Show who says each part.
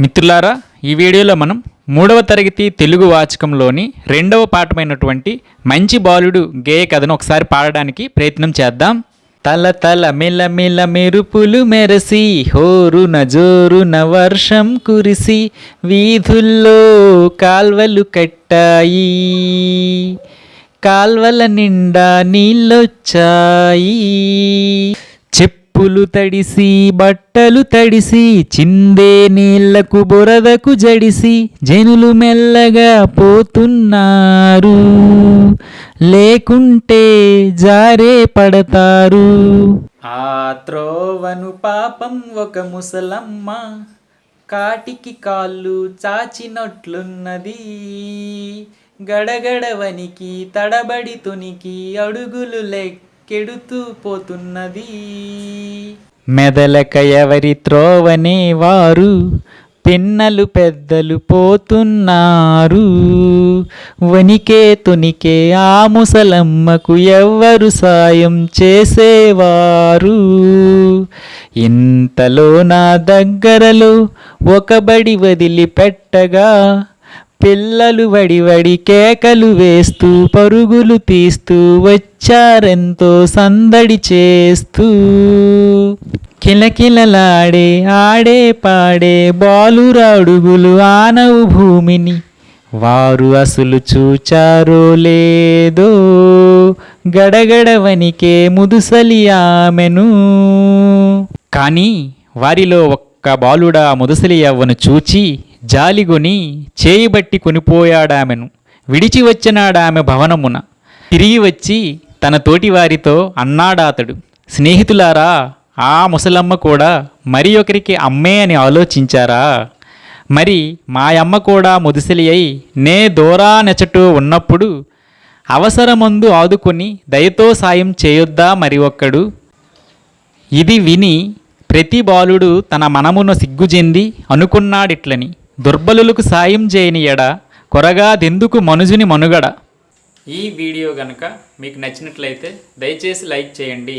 Speaker 1: మిత్రులారా ఈ వీడియోలో మనం మూడవ తరగతి తెలుగు వాచకంలోని రెండవ పాఠమైనటువంటి మంచి బాలుడు గేయ కథను ఒకసారి పాడడానికి ప్రయత్నం చేద్దాం. తల తల మిల మిల మెరుపులు మెరసి హోరున జోరున వర్షం కురిసి వీధుల్లో కాల్వలు కట్టాయి. కాల్వల నిండా నీళ్ళొచ్చాయి. చెప్పులు తడిసి బట్టలు తడిసి చిందే నీళ్ళకు బురదకు జడిసి జనులు మెల్లగా పోతున్నారు. లేకుంటే జారే పడతారు. ఆ త్రోవను పాపం ఒక ముసలమ్మ కాటికి కాళ్ళు చాచినట్లున్నది. గడగడవనికి తడబడి తునికి అడుగులు కెడుతూ పోతున్నది. మెదలక ఎవరి త్రోవనే వారు పిన్నలు పెద్దలు పోతున్నారు. వనికే తునికే ఆ ముసలమ్మకు ఎవ్వరు సాయం చేసేవారు. ఇంతలో నా దగ్గరలో ఒక బడి వదిలిపెట్టగా పిల్లలు వడివడి కేకలు వేస్తూ పరుగులు తీస్తూ వచ్చారెంతో సందడి చేస్తూ. కిలకిలలాడే ఆడే పాడే బాలురాడుగులు ఆనవు భూమిని. వారు అసలు చూచారో లేదో గడగడవనికే ముదుసలి ఆమెను. కానీ వారిలో ఒక్క బాలుడా ముదుసలి అవ్వను చూచి జాలిగొని చేయిబట్టి కొనిపోయాడామెను. విడిచి వచ్చినాడామె భవనమున. తిరిగి వచ్చి తన తోటి వారితో అన్నాడాతడు స్నేహితులారా ఆ ముసలమ్మ కూడా మరి ఒకరికి అమ్మే అని ఆలోచించారా? మరి మాయమ్మ కూడా ముదిసిలి అయి నే దూరా నెచటూ ఉన్నప్పుడు అవసరమందు ఆదుకొని దయతో సాయం చేయొద్దా మరి ఒక్కడు? ఇది విని ప్రతి బాలుడు తన మనమును సిగ్గుజెంది అనుకున్నాడిట్లని. దుర్బలులకు సాయం చేయని ఎడ కొరగాదెందుకు మనుజుని మనుగడ. ఈ వీడియో గనుక మీకు నచ్చినట్లయితే దయచేసి లైక్ చేయండి.